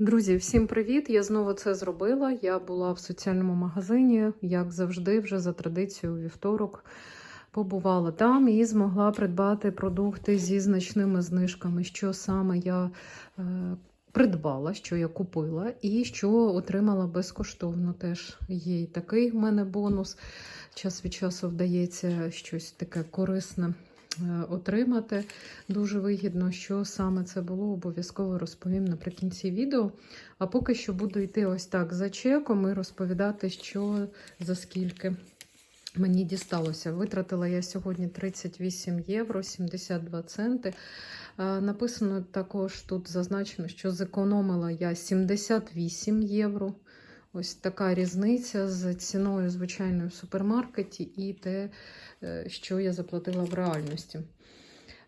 Друзі, всім привіт! Я знову це зробила. Я була в соціальному магазині, як завжди, вже за традицією вівторок. Побувала там і змогла придбати продукти зі значними знижками, що саме я е, придбала, що я купила, і що отримала безкоштовно. Теж є і такий в мене бонус. Час від часу вдається щось таке корисне отримати. Дуже вигідно, що саме це було, обов'язково розповім наприкінці відео. А поки що буду йти ось так за чеком і розповідати, що за скільки мені дісталося. Витратила я сьогодні 38 євро 72 центи. Е, Написано також тут зазначено, що зекономила я 78 євро. Ось така різниця з ціною звичайної в супермаркеті і те, е, що я заплатила в реальності.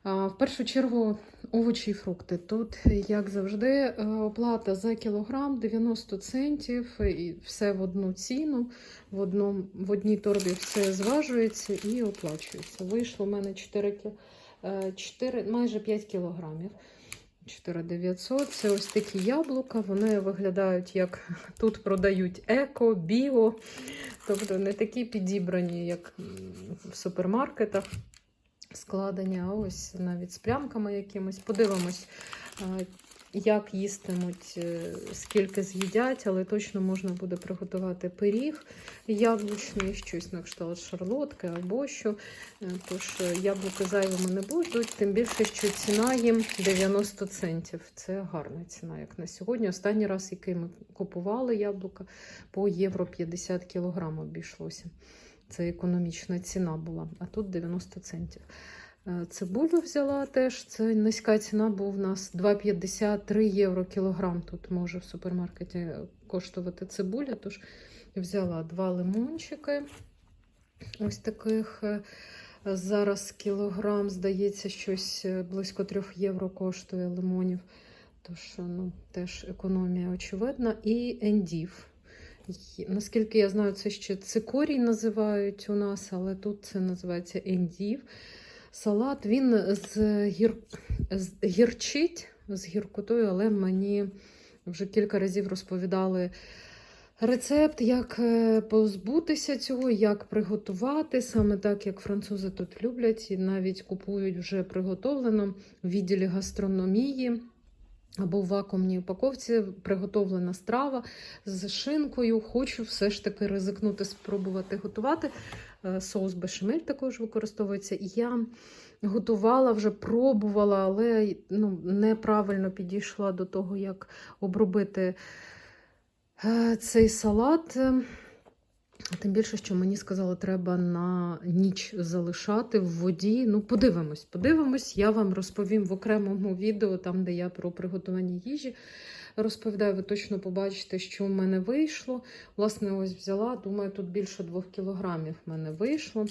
В першу чергу овочі і фрукти. Тут, як завжди, е, оплата за кілограм 90 центів, і все в одну ціну. В, одному, в одній торбі все зважується і оплачується. Вийшло в мене 4, е, 4, майже 5 кілограмів. 4900. Це ось такі яблука. Вони виглядають, як тут продають еко, біо. Тобто не такі підібрані, як в супермаркетах складення. а ось навіть з плямками якимось. Подивимось, е, як їстимуть, е, скільки з'їдять, але точно можна буде приготувати пиріг яблучний, щось на кшталт шарлотки або що. Е, Тож е, яблуки зайвими не будуть, тим більше, що ціна їм 90 центів. Це гарна ціна, як на сьогодні. Останній раз, який ми купували яблука, по євро 50 кілограм обійшлося. Це економічна ціна була, а тут 90 центів. Е, Цибулю взяла теж. Це низька ціна, бо у нас 2,53 євро кілограм. Тут може в супермаркеті коштувати цибуля. Тож взяла два лимончики. Ось таких. е, Зараз кілограм, здається, щось е, близько 3 євро коштує лимонів. Тож, ну, теж економія очевидна. І ендів. Наскільки я знаю, це ще цикорій називають у нас, але тут це називається ендів. Салат він з, гір... з гірчить з гіркотою, але мені вже кілька разів розповідали рецепт, як е, позбутися цього, як приготувати, саме так, як французи тут люблять, і навіть купують вже приготовлено в відділі гастрономії. Або в вакуумній упаковці приготовлена страва з шинкою. Хочу все ж таки ризикнути, спробувати готувати. Е, Соус бешамель також використовується. Я готувала, вже пробувала, але ну, неправильно підійшла до того, як обробити е, цей салат. Тим більше, що мені сказали, треба на ніч залишати в воді. Ну, подивимось, подивимось. Я вам розповім в окремому відео, там, де я про приготування їжі розповідаю, ви точно побачите, що в мене вийшло. Власне, ось взяла, думаю, тут більше 2 кілограмів в мене вийшло.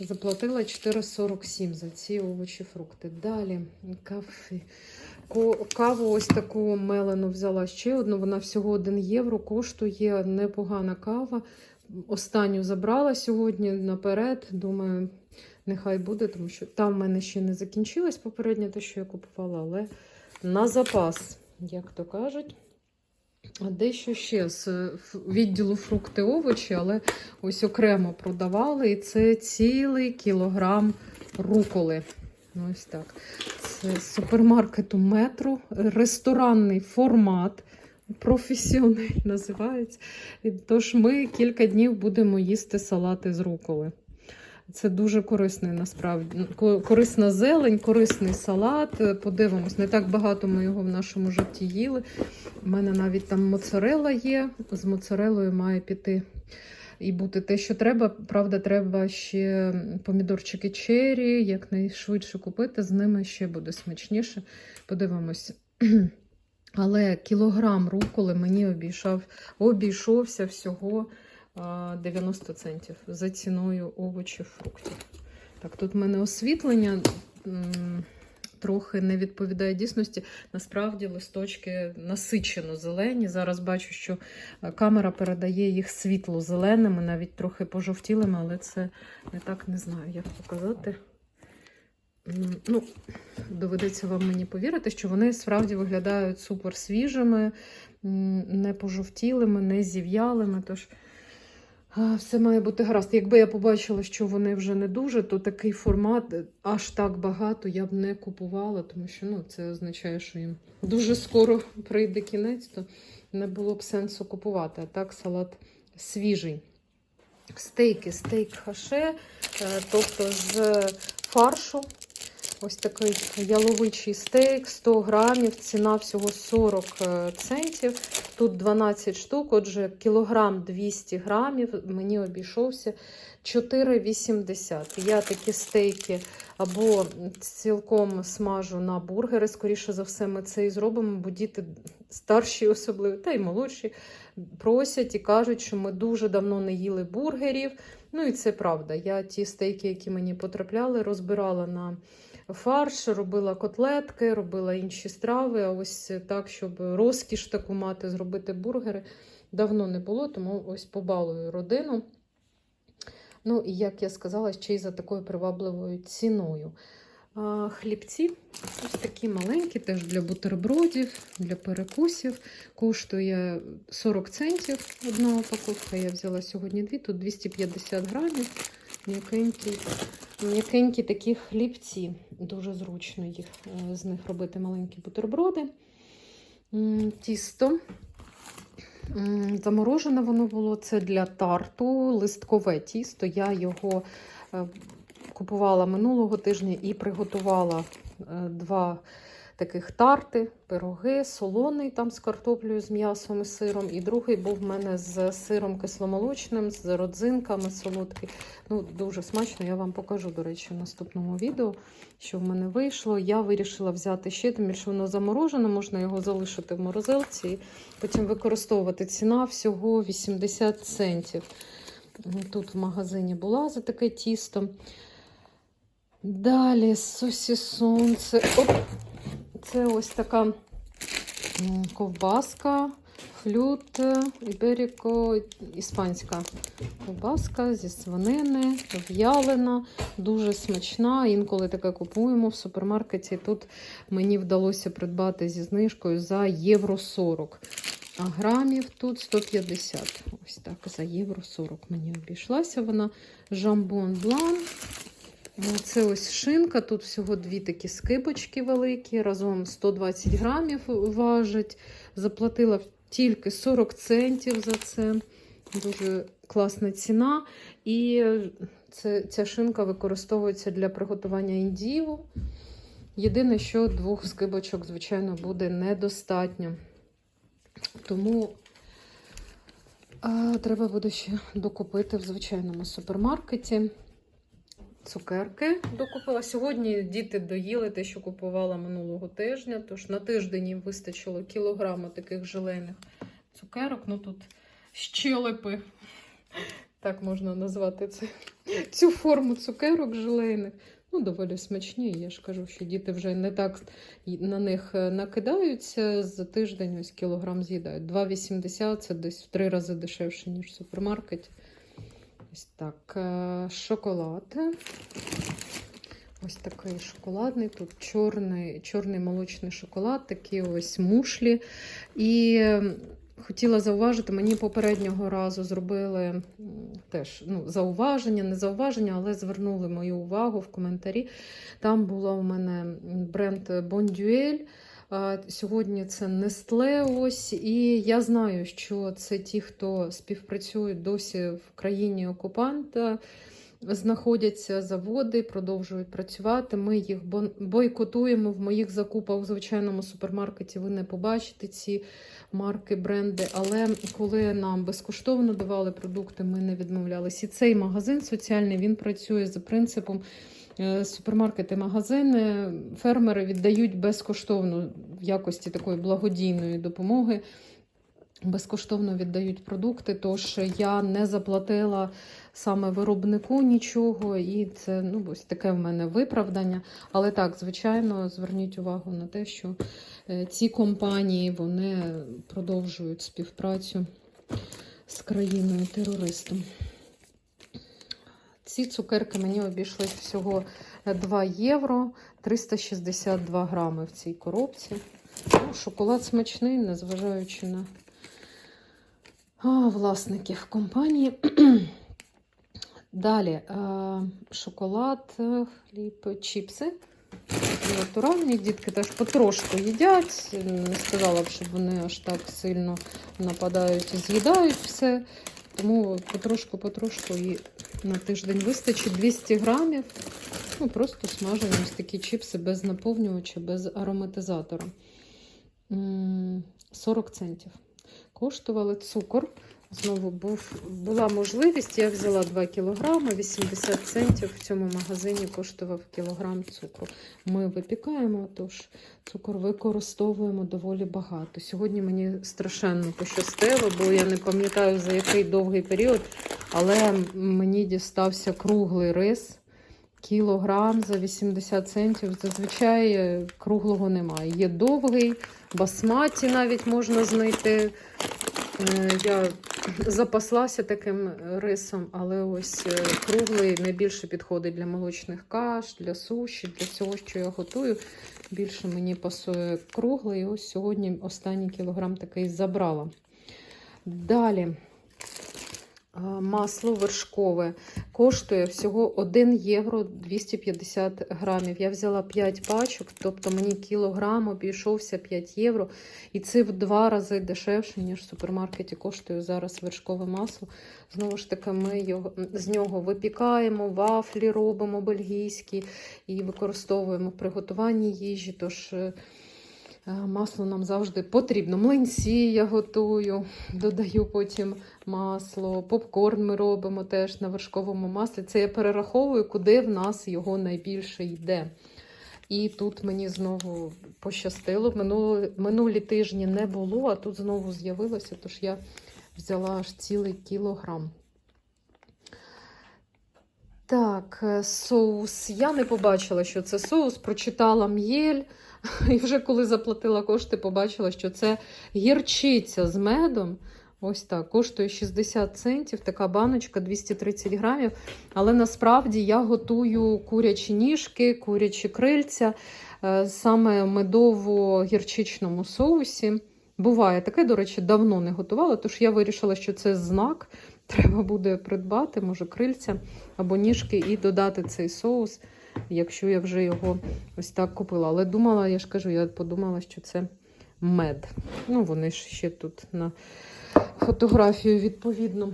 Заплатила 4,47 за ці овочі, фрукти. Далі кафе. Каву ось таку мелену взяла ще одну. Вона всього 1 євро коштує непогана кава. Останню забрала сьогодні наперед. Думаю, нехай буде, тому що там в мене ще не закінчилось попереднє те, що я купувала, але на запас, як то кажуть. А дещо ще з е, відділу фрукти овочі, але ось окремо продавали. І це цілий кілограм руколи. Ось так. Це з супермаркету метро, ресторанний формат. Професіонель називається. Тож ми кілька днів будемо їсти салати з руколи. Це дуже корисний насправді. ну, Корисна зелень, корисний салат. Подивимось, не так багато ми його в нашому житті їли. У мене навіть там моцарела є. З моцарелою має піти і бути те, що треба. Правда, треба ще помідорчики чері, якнайшвидше купити. З ними ще буде смачніше. Подивимось. Але кілограм руколи мені обійшов, обійшовся всього 90 центів за ціною овочів, фруктів. Так, тут в мене освітлення трохи не відповідає дійсності. Насправді листочки насичено зелені. Зараз бачу, що е, камера передає їх світло зеленими, навіть трохи пожовтілими, але це я так не знаю, як показати. Ну, доведеться вам мені повірити, що вони справді виглядають супер свіжими, не пожовтілими, не зів'ялими. Тож все має бути гаразд. Якби я побачила, що вони вже не дуже, то такий формат аж так багато я б не купувала, тому що ну, це означає, що їм дуже скоро прийде кінець, то не було б сенсу купувати. А так салат свіжий. Стейки, стейк хаше, е, тобто з фаршу. Ось такий яловичий стейк, 100 грамів, ціна всього 40 е, центів. Тут 12 штук, отже, кілограм 200 грамів мені обійшовся 4,80. Я такі стейки або цілком смажу на бургери. Скоріше за все, ми це і зробимо, бо діти старші, особливо, та й молодші, просять і кажуть, що ми дуже давно не їли бургерів. Ну і це правда. Я ті стейки, які мені потрапляли, розбирала на фарш, робила котлетки, робила інші страви. А ось так, щоб розкіш таку мати, зробити бургери, давно не було, тому ось побалую родину. Ну, і як я сказала, ще й за такою привабливою ціною. А, хлібці ось такі маленькі, теж для бутербродів, для перекусів. Коштує 40 центів одна упаковка. Я взяла сьогодні дві, тут 250 грамів. М'якенькі, м'якенькі такі хлібці. Дуже зручно їх е, з них робити маленькі бутерброди. Тісто. Заморожене воно було це для тарту, листкове тісто. Я його е, купувала минулого тижня і приготувала е, два таких тарти, пироги, солоний там з картоплею, з м'ясом і сиром. І другий був в мене з сиром кисломолочним, з родзинками солодкий. Ну, дуже смачно. Я вам покажу, до речі, в наступному відео, що в мене вийшло. Я вирішила взяти ще, тому що воно заморожене, можна його залишити в морозилці і потім використовувати. Ціна всього 80 центів. Тут в магазині була за таке тісто. Далі сосісон. Це, оп, це ось така ковбаска, флют, іберіко, іспанська ковбаска зі свинини, в'ялена, дуже смачна. Інколи таке купуємо в супермаркеті. Тут мені вдалося придбати зі знижкою за євро 40. А грамів тут 150. Ось так, за євро 40 мені обійшлася вона. Жамбон блан. Ну, Це ось шинка. Тут всього дві такі скибочки великі, разом 120 грамів важить. Заплатила тільки 40 центів за це. Дуже класна ціна. І це, ця шинка використовується для приготування індіву. Єдине, що двох скибочок, звичайно, буде недостатньо. Тому а, треба буде ще докупити в звичайному супермаркеті. Цукерки докупила. Сьогодні діти доїли те, що купувала минулого тижня. Тож на тиждень їм вистачило кілограма таких желейних цукерок. Ну тут щелепи. Так можна назвати це, цю форму цукерок желейних. Ну, доволі смачні. Я ж кажу, що діти вже не так на них е, накидаються. За тиждень ось кілограм з'їдають. 2,80 це десь в три рази дешевше, ніж в супермаркеті. Ось так. е, Шоколад. Ось такий шоколадний. Тут чорний, чорний молочний шоколад, такі ось мушлі. І хотіла зауважити, мені попереднього разу зробили теж ну, зауваження, не зауваження, але звернули мою увагу в коментарі. Там було у мене бренд Бондюель. Сьогодні це Nestle ось, і я знаю, що це ті, хто співпрацюють досі в країні окупанта, знаходяться заводи, продовжують працювати. Ми їх бойкотуємо в моїх закупах в звичайному супермаркеті. Ви не побачите ці марки, бренди. Але коли нам безкоштовно давали продукти, ми не відмовлялися. І цей магазин соціальний він працює за принципом. Е, Супермаркети, магазини, фермери віддають безкоштовно в якості такої благодійної допомоги. Безкоштовно віддають продукти, тож я не заплатила саме виробнику нічого, і це ну, ось таке в мене виправдання. Але так, звичайно, зверніть увагу на те, що е, ці компанії вони продовжують співпрацю з країною-терористом. Ці цукерки мені обійшлись всього 2 євро 362 грами в цій коробці. Ну, шоколад смачний, незважаючи на а, власників компанії. Далі е, шоколад, е, хліб, чіпси. Натуральні дітки теж потрошку їдять. Не сказала б, щоб вони аж так сильно нападають і з'їдають все. Тому потрошку-потрошку і на тиждень вистачить 200 грамів. Ну, просто смажені ось такі чіпси без наповнювача, без ароматизатора. 40 центів. Коштували цукор. Знову був, була можливість, я взяла 2 кілограми, 80 центів в цьому магазині коштував кілограм цукру. Ми випікаємо, тож цукор використовуємо доволі багато. Сьогодні мені страшенно пощастило, бо я не пам'ятаю за який довгий період, але мені дістався круглий рис. Кілограм за 80 центів. Зазвичай круглого немає. Є довгий, басматі навіть можна знайти. Е, Я запаслася таким рисом, але ось е, круглий найбільше підходить для молочних каш, для суші, для всього, що я готую. Більше мені пасує круглий. Ось сьогодні останній кілограм такий забрала. Далі. Е, Масло вершкове коштує всього 1 євро 250 грамів. Я взяла 5 пачок, тобто мені кілограм обійшовся 5 євро. І це в два рази дешевше, ніж в супермаркеті коштує зараз вершкове масло. Знову ж таки, ми його, з нього випікаємо, вафлі робимо бельгійські і використовуємо в приготуванні їжі. Тож е, масло нам завжди потрібно. Млинці я готую, додаю потім масло, попкорн ми робимо теж на вершковому маслі. Це я перераховую, куди в нас його найбільше йде. І тут мені знову пощастило. Минулі, минулі тижні не було, а тут знову з'явилося, тож я взяла аж цілий кілограм. Так, е, соус. Я не побачила, що це соус, прочитала м'єль. І вже коли заплатила кошти, побачила, що це гірчиця з медом. Ось так, коштує 60 центів, така баночка 230 грамів. Але насправді я готую курячі ніжки, курячі крильця е, саме медово-гірчичному соусі. Буває таке, до речі, давно не готувала, тож я вирішила, що це знак. Треба буде придбати, може, крильця або ніжки і додати цей соус, якщо я вже його ось так купила. Але думала, я ж кажу, я подумала, що це мед. Ну, вони ж ще тут на фотографію відповідно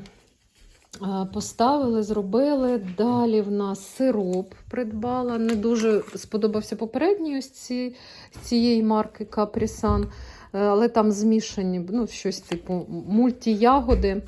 поставили, зробили. Далі в нас сироп придбала. Не дуже сподобався попередній ось ці, цієї марки Капрісан, але там змішані ну, щось типу мультіягоди.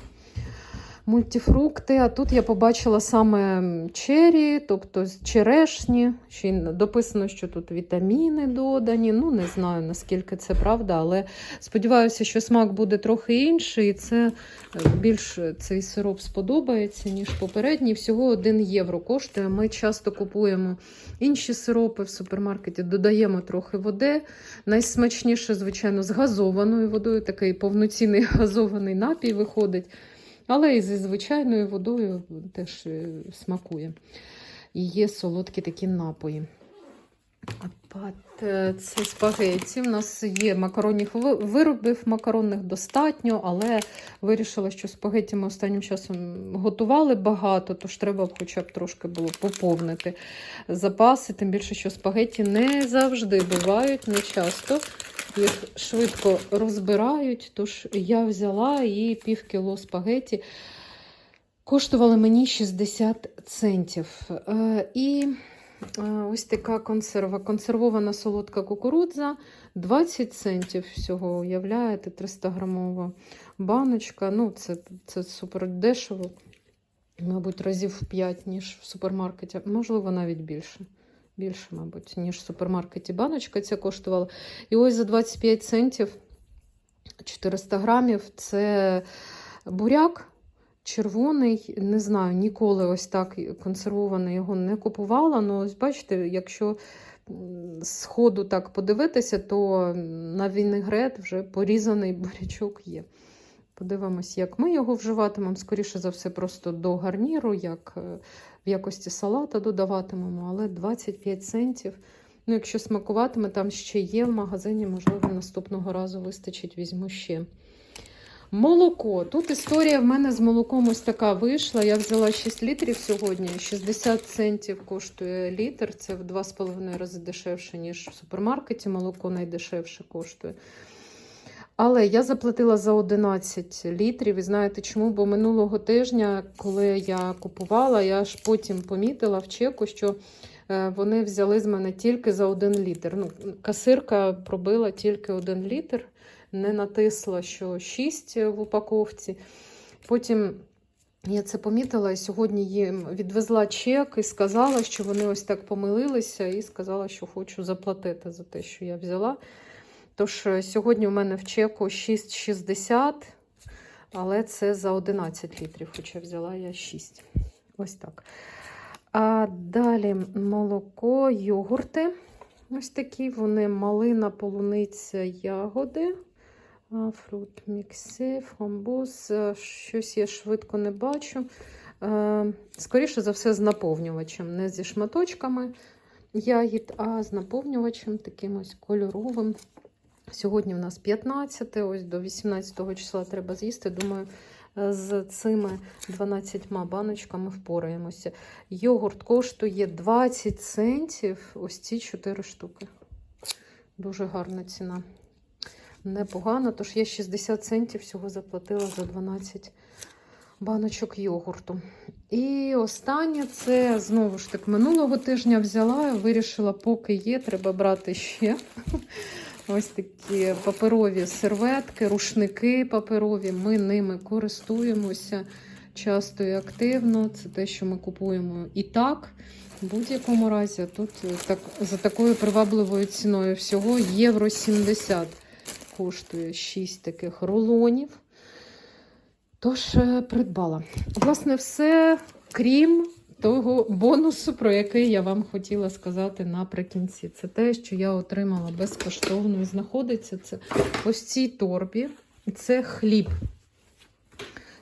Мультифрукти, а тут я побачила саме чері, тобто черешні. Ще дописано, що тут вітаміни додані. Ну, не знаю, наскільки це правда, але сподіваюся, що смак буде трохи інший. І це е, більш цей сироп сподобається, ніж попередній. Всього 1 євро коштує. Ми часто купуємо інші сиропи в супермаркеті, додаємо трохи води. Найсмачніше, звичайно, з газованою водою. Такий повноцінний газований напій виходить. Але і зі звичайною водою теж е, смакує. І є солодкі такі напої. Е, це спагетті. У нас є макаронних ви- виробів, макаронних достатньо, але вирішила, що спагетті ми останнім часом готували багато, тож треба хоча б трошки було поповнити запаси. Тим більше, що спагетті не завжди бувають, не часто. Їх швидко розбирають, тож я взяла і пів кіло спагеті. Коштували мені 60 центів. Е, І е, ось така консерва. Консервована солодка кукурудза 20 центів всього, уявляєте, 300 грамова баночка. Ну, це, це супер дешево. Мабуть, разів в 5, ніж в супермаркеті, можливо, навіть більше. Більше, мабуть, ніж в супермаркеті баночка ця коштувала. І ось за 25 центів 400 грамів це буряк червоний. Не знаю, ніколи ось так консервований його не купувала. Ну, ось бачите, якщо з ходу так подивитися, то на вінегрет вже порізаний бурячок є. Подивимось, як ми його вживатимемо. Скоріше за все, просто до гарніру, як е, в якості салата додаватимемо, але 25 центів. Ну, якщо смакуватиме, там ще є в магазині, можливо, наступного разу вистачить, візьму ще. Молоко. Тут історія в мене з молоком ось така вийшла. Я взяла 6 літрів сьогодні. 60 центів коштує літр. Це в 2,5 рази дешевше, ніж в супермаркеті. Молоко найдешевше коштує. Але я заплатила за 11 літрів. І знаєте чому? Бо минулого тижня, коли я купувала, я ж потім помітила в чеку, що е, вони взяли з мене тільки за 1 літр. Ну, касирка пробила тільки 1 літр, не натисла, що 6 в упаковці. Потім я це помітила і сьогодні їм відвезла чек і сказала, що вони ось так помилилися, і сказала, що хочу заплатити за те, що я взяла. Тож е, сьогодні у мене в чеку 6,60, але це за 11 літрів, хоча взяла я 6. Ось так. А далі молоко, йогурти. Ось такі вони малина, полуниця, ягоди. Фрут мікси, фрамбуз. Е, Щось я швидко не бачу. Е, Скоріше за все, з наповнювачем, не зі шматочками ягід, а з наповнювачем таким ось кольоровим. Сьогодні у нас 15, ось до 18 числа треба з'їсти. Думаю, е, з цими 12 баночками впораємося. Йогурт коштує 20 центів. Ось ці 4 штуки. Дуже гарна ціна. Непогано, тож я 60 центів всього заплатила за 12 баночок йогурту. І останнє це знову ж таки минулого тижня взяла, вирішила, поки є, треба брати ще. Ось такі паперові серветки, рушники паперові. Ми ними користуємося часто і активно. Це те, що ми купуємо і так. В будь-якому разі тут так, за такою привабливою ціною всього євро 70 коштує 6 таких рулонів. Тож, е, придбала. Власне, все, крім того бонусу, про який я вам хотіла сказати наприкінці. Це те, що я отримала безкоштовно і знаходиться це ось в цій торбі. Це хліб.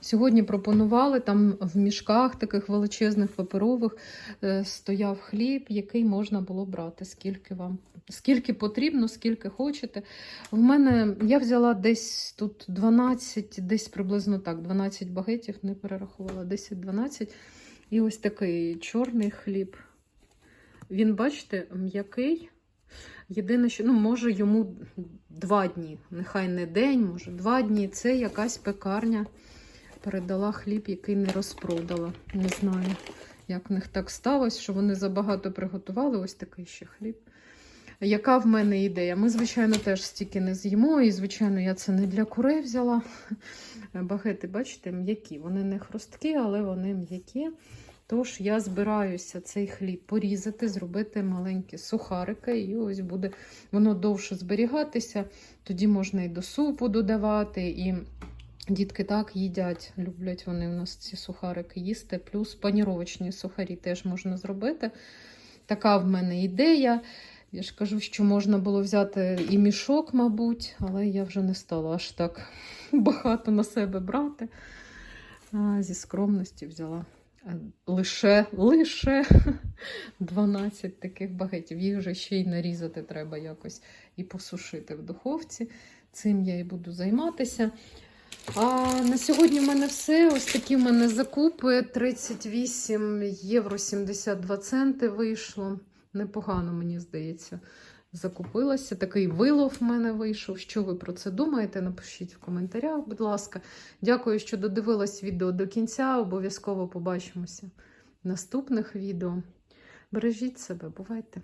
Сьогодні пропонували там в мішках таких величезних паперових е, стояв хліб, який можна було брати, скільки вам, скільки потрібно, скільки хочете. В мене я взяла десь тут 12, десь приблизно так, 12 багетів, не перерахувала, 10-12. І ось такий чорний хліб. Він, бачите, м'який. Єдине, що ну, може йому два дні. Нехай не день, може два дні. Це якась пекарня передала хліб, який не розпродала. Не знаю, як в них так сталося, що вони забагато приготували. Ось такий ще хліб. Яка в мене ідея? Ми, звичайно, теж стільки не з'їмо, і, звичайно, я це не для курей взяла. Багети, бачите, м'які. Вони не хрусткі, але вони м'які. Тож я збираюся цей хліб порізати, зробити маленькі сухарики, і ось буде воно довше зберігатися. Тоді можна і до супу додавати, і дітки так їдять. Люблять вони у нас ці сухарики їсти. Плюс паніровочні сухарі теж можна зробити. Така в мене ідея. Я ж кажу, що можна було взяти і мішок, мабуть, але я вже не стала аж так багато на себе брати. А, Зі скромності взяла е, лише лише 12 таких багетів. Їх вже ще й нарізати треба якось і посушити в духовці. Цим я і буду займатися. А на сьогодні в мене все. Ось такі в мене закупи. 38 євро 72 центи вийшло. Непогано, мені здається, закупилася. Такий вилов в мене вийшов. Що ви про це думаєте? Напишіть в коментарях, будь ласка. Дякую, що додивилась відео до кінця. Обов'язково побачимося в наступних відео. Бережіть себе, бувайте!